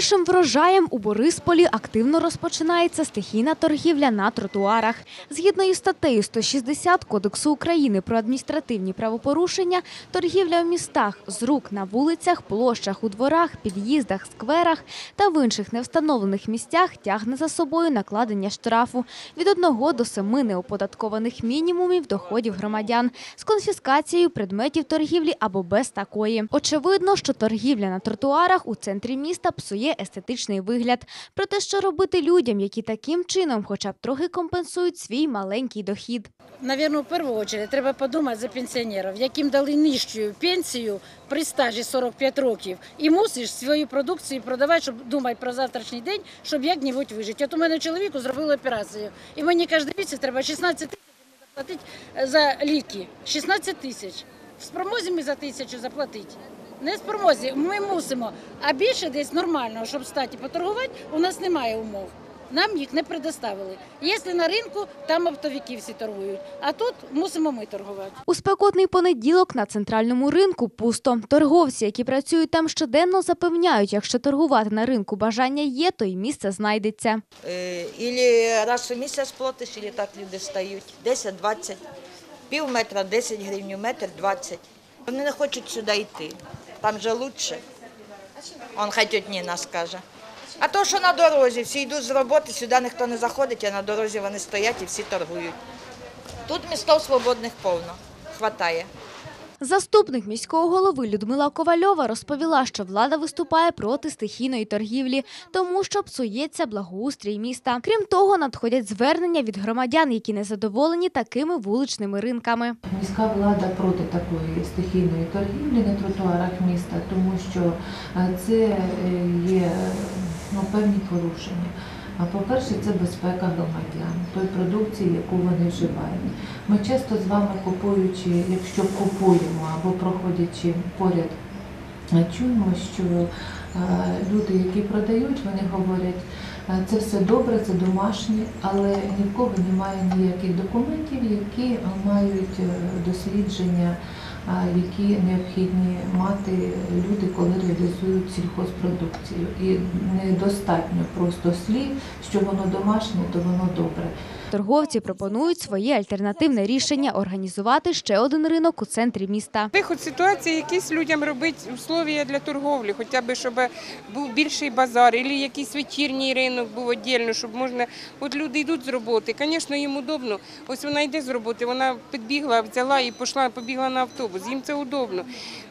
першим врожаєм у Борисполі активно розпочинається стихійна торгівля на тротуарах. Згідно із статтею 160 Кодексу України про адміністративні правопорушення, торгівля в містах з рук на вулицях, площах, у дворах, під'їздах, скверах та в інших невстановлених місцях тягне за собою накладення штрафу від 1 до 7 неоподаткованих мінімумів доходів громадян з конфіскацією предметів торгівлі або без такої. Очевидно, що торгівля на тротуарах у центрі міста псує естетичний вигляд. Проте, що робити людям, які таким чином хоча б трохи компенсують свій маленький дохід. Навірно, в першу чергу треба подумати за пенсіонерів, яким дали нижчу пенсію при стажі 45 років, і мусиш свою продукцію продавати, щоб думати про завтрашній день, щоб як-небудь вижити. От у мене чоловіку зробили операцію, і мені кожен місяць треба 16 тисяч заплатити за ліки. 16 тисяч. В спромозі ми за тисячу заплатити. Не спромозі, ми мусимо. А більше десь нормального, щоб стати поторгувати, у нас немає умов. Нам їх не предоставили. Якщо на ринку, там оптовики всі торгують. А тут мусимо ми торгувати. У спекотний понеділок на центральному ринку пусто. Торговці, які працюють там щоденно, запевняють, якщо торгувати на ринку бажання є, то й місце знайдеться. Е, Ілі раз у місяць платиш, ілі так люди стають. 10-20. Пів метра 10 гривень, метр 20. Вони не хочуть сюди йти. Там же краще. Он хай тьоть Ніна скаже. А то, що на дорозі, всі йдуть з роботи, сюди ніхто не заходить, а на дорозі вони стоять і всі торгують. Тут містов свободних повно. Хватає. Заступник міського голови Людмила Ковальова розповіла, що влада виступає проти стихійної торгівлі, тому що псується благоустрій міста. Крім того, надходять звернення від громадян, які незадоволені такими вуличними ринками. Міська влада проти такої стихійної торгівлі на тротуарах міста, тому що е, це е, є ну, певні порушення. А по-перше, це безпека громадян, той продукції, яку вони вживають. Ми часто з вами купуючи, якщо купуємо або проходячи поряд, е, чуємо, що е, люди, які продають, вони говорять, е, це все добре, це домашнє, але ні в кого немає ніяких документів, які мають дослідження, які необхідні мати люди, коли реалізують сільхозпродукцію. І недостатньо просто слів, що воно домашнє, то воно добре. Торговці пропонують своє альтернативне рішення організувати ще один ринок у центрі міста. Виход ситуації якісь людям робити условия для торговлі, хоча б щоб був більший базар, або якийсь вечірній ринок був віддільно, щоб можна. От люди йдуть з роботи. Звісно, їм удобно. Ось вона йде з роботи, вона підбігла, взяла і пішла, побігла на автобус. Їм це удобно.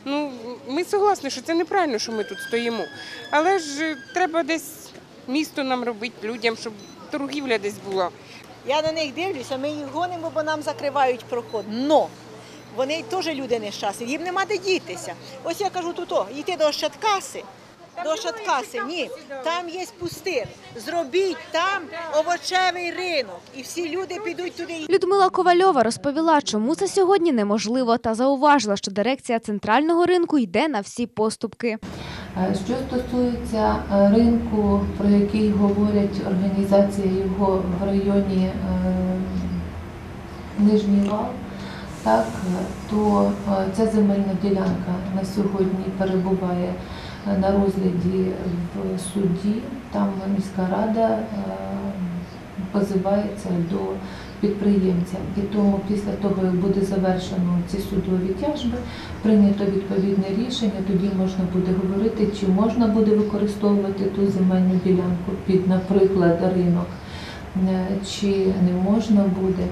Ну ми согласні, що це неправильно, що ми тут стоїмо. Але ж треба десь місто нам робити людям, щоб торгівля десь була. Я на них дивлюся, ми їх гонимо, бо нам закривають проход. Но вони теж люди нещасні, їм нема де дітися. Ось я кажу тут, о, йти до Ощадкаси. До Ощадкаси, ні, там є пустир. Зробіть там овочевий ринок, і всі люди підуть туди. Людмила Ковальова розповіла, чому це сьогодні неможливо, та зауважила, що дирекція центрального ринку йде на всі поступки. Е, Що стосується е, ринку, про який говорять організація його в районі е, Нижній Вал, так, то ця земельна ділянка на сьогодні перебуває на розгляді в суді. Там міська рада е, позивається до підприємця. І тому після того, як буде завершено ці судові тяжби, прийнято відповідне рішення, тоді можна буде говорити, чи можна буде використовувати ту земельну ділянку під, наприклад, ринок, е, чи не можна буде.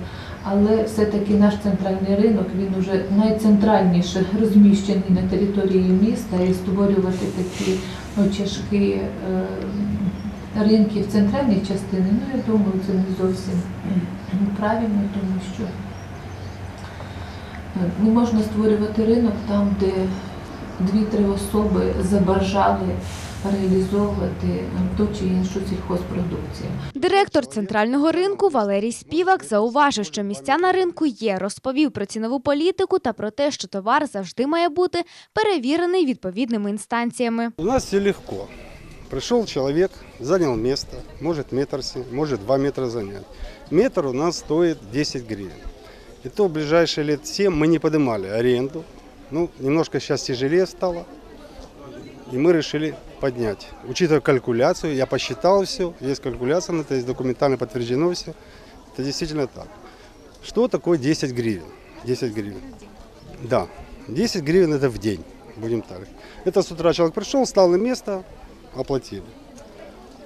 Але все-таки наш центральний ринок він уже найцентральніше розміщений на території міста і створювати такі очажки е, ринки в центральній частині, ну я думаю, це не зовсім правильно, тому що не можна створювати ринок там, де дві-три особи забажали реалізовувати е, ту чи іншу сільхозпродукцію. Директор центрального ринку Валерій Співак зауважив, що місця на ринку є, розповів про цінову політику та про те, що товар завжди має бути перевірений відповідними інстанціями. У нас все легко. Пришел человек, занял место, может метр, может два метра занять. Метр у нас стоит 10 гривен. И то в ближайшие лет 7 мы не поднимали аренду. Ну, немножко сейчас тяжелее стало. И мы решили поднять. Учитывая калькуляцию, я посчитал все, есть калькуляция, на это есть документально подтверждено все. Это действительно так. Что такое 10 гривен? 10 гривен. Да, 10 гривен это в день, будем так. Это с утра человек пришел, встал на место, оплатили.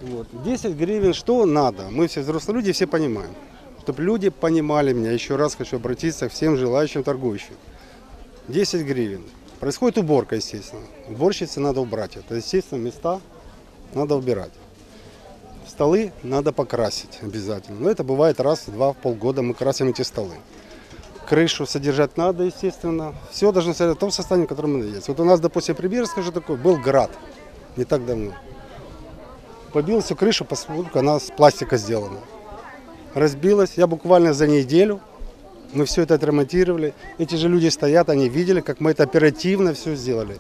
Вот. 10 гривен, что надо? Мы все взрослые люди, все понимаем. Чтобы люди понимали меня, еще раз хочу обратиться к всем желающим торгующим. 10 гривен. Происходит уборка, естественно. Уборщице надо убрать это. Естественно, места надо убирать. Столы надо покрасить обязательно. Но это бывает раз, два в полгода мы красим эти столы. Крышу содержать надо, естественно. Все должно стоять в том состоянии, в котором оно есть. Вот у нас, допустим, пример скажу такой, был град не так давно. Побил всю крышу, поскольку она с пластика сделана. Разбилась. Я буквально за неделю мы все это отремонтировали. Эти же люди стоят, они видели, как мы это оперативно все сделали.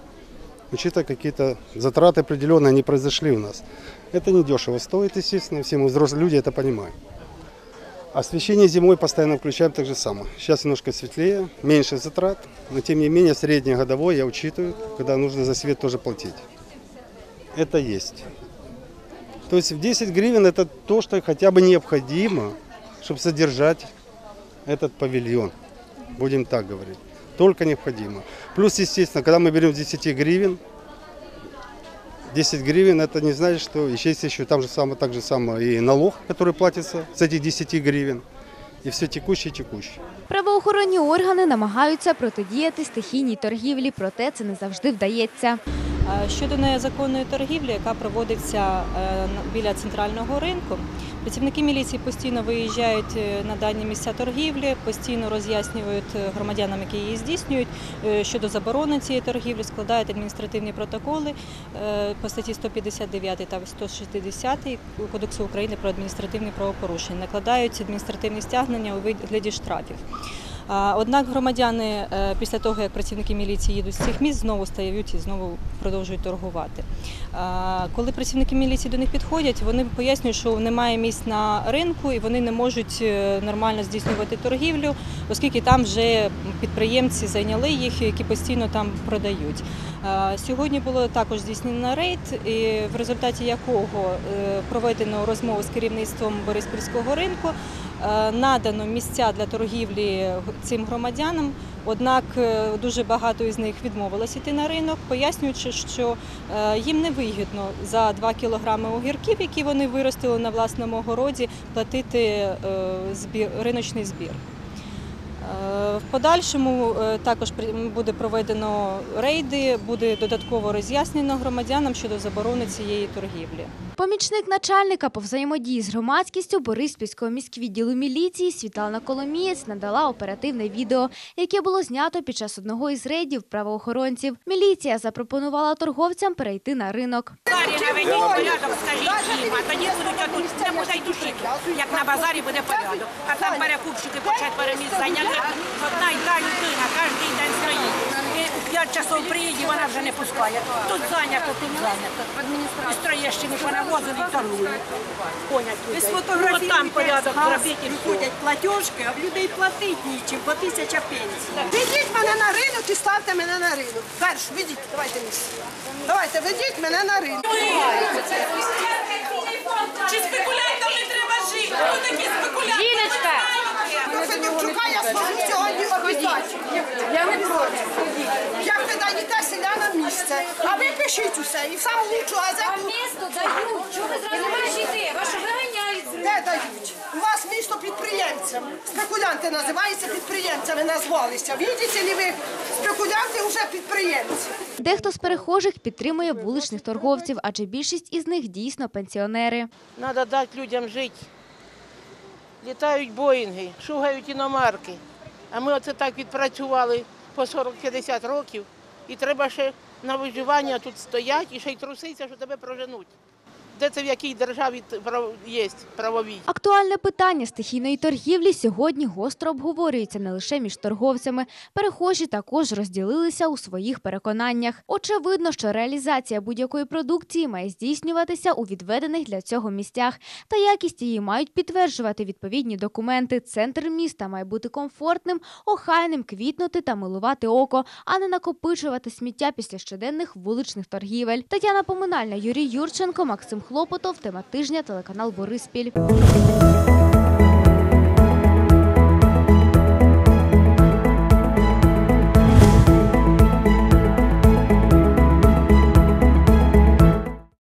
Учитывая какие-то затраты определенные, они произошли у нас. Это недешево стоит, естественно, все мы взрослые люди это понимаем. Освещение зимой постоянно включаем так же самое. Сейчас немножко светлее, меньше затрат, но тем не менее среднее годовое я учитываю, когда нужно за свет тоже платить. Это есть. То есть в 10 гривен это то, что хотя бы необходимо, чтобы содержать этот павильон. Будем так говорить. Только необходимо. Плюс, естественно, когда мы берем с 10 гривен, 10 гривен, это не значит, что еще есть еще там же самое, так же самое и налог, который платится с этих 10 гривен. И все текущее, текущее. Правоохоронні органи намагаються протидіяти стихійній торгівлі, проте це не завжди вдається. Е, Щодо незаконної торгівлі, яка проводиться е, біля центрального ринку, працівники міліції постійно виїжджають е, на дані місця торгівлі, постійно роз'яснюють громадянам, які її здійснюють щодо заборони цієї торгівлі, складають адміністративні протоколи по статті 159 та 160 Кодексу України про адміністративні правопорушення, накладають адміністративні стягнення у вигляді штрафів. Однак громадяни е, після того, як працівники міліції їдуть з цих місць, знову стають і знову продовжують торгувати. Коли працівники міліції до них підходять, вони пояснюють, що немає місць на ринку і вони не можуть е, нормально здійснювати торгівлю, оскільки там вже підприємці зайняли їх, які постійно там продають. А, Сьогодні було також здійснено рейд, в результаті якого е, проведено розмову з керівництвом Бориспільського ринку. Е, Надано місця для торгівлі цим громадянам, однак е, дуже багато із них відмовилось йти на ринок, пояснюючи, що е, їм не вигідно за 2 кілограми огірків, які вони виростили на власному городі, платити е, риночний збір. Е, В подальшому е, також буде проведено рейди, буде додатково роз'яснено громадянам щодо заборони цієї торгівлі. Помічник начальника по взаємодії з громадськістю Бориспільського міськвідділу міліції Світлана Коломієць надала оперативне відео, яке було знято під час одного із рейдів правоохоронців. Міліція запропонувала торговцям перейти на ринок. порядок, скажіть їм, а тоді будуть не буде й душі, як на базарі буде порядок. А там перекупщики по четверо місць зайняли, одна й та людина кожен день стоїть. І у п'ять часов приїде, вона вже не пускає. Тут зайнято, тут зайнято. І строєщини понавозили і торгують. Понять людей. От там порядок зробіть і все. Ходять платіжки, а в людей платить нічим, по тисяча пенсій. Ведіть мене на ринок і ставте мене на ринок. Перш, ведіть, давайте місце. Давайте, ведіть мене на ринок. Чи спекулянтам не треба жити? Хто такі спекулянти? Жіночка! До Федорчука я зможу сьогодні обіцяти. Я не проти. Як ви даєте селянам місце, а ви пишіть усе і саму лучшу газету. Місто дають. Чого ви зразу бачите? Вашу виганяють. Де дають? У вас місто підприємцям. Спекулянти називаються підприємцями, назвалися. Видите ли ви, спекулянти вже підприємці. Дехто з перехожих підтримує вуличних торговців, адже більшість із них дійсно пенсіонери. Треба дати людям жити. Літають боїнги, шугають іномарки. А ми оце так відпрацювали по 40-50 років. І треба ще на виживання тут стоять і ще й труситься, що тебе проженуть. Де це в якій державі є правовій? Актуальне питання стихійної торгівлі сьогодні гостро обговорюється не лише між торговцями. Перехожі також розділилися у своїх переконаннях. Очевидно, що реалізація будь-якої продукції має здійснюватися у відведених для цього місцях, та якість її мають підтверджувати відповідні документи. Центр міста має бути комфортним, охайним, квітнути та милувати око, а не накопичувати сміття після щоденних вуличних торгівель. Тетяна Поминальна, Юрій Юрченко, Максим Хлопотов. Тема тижня, телеканал Бориспіль.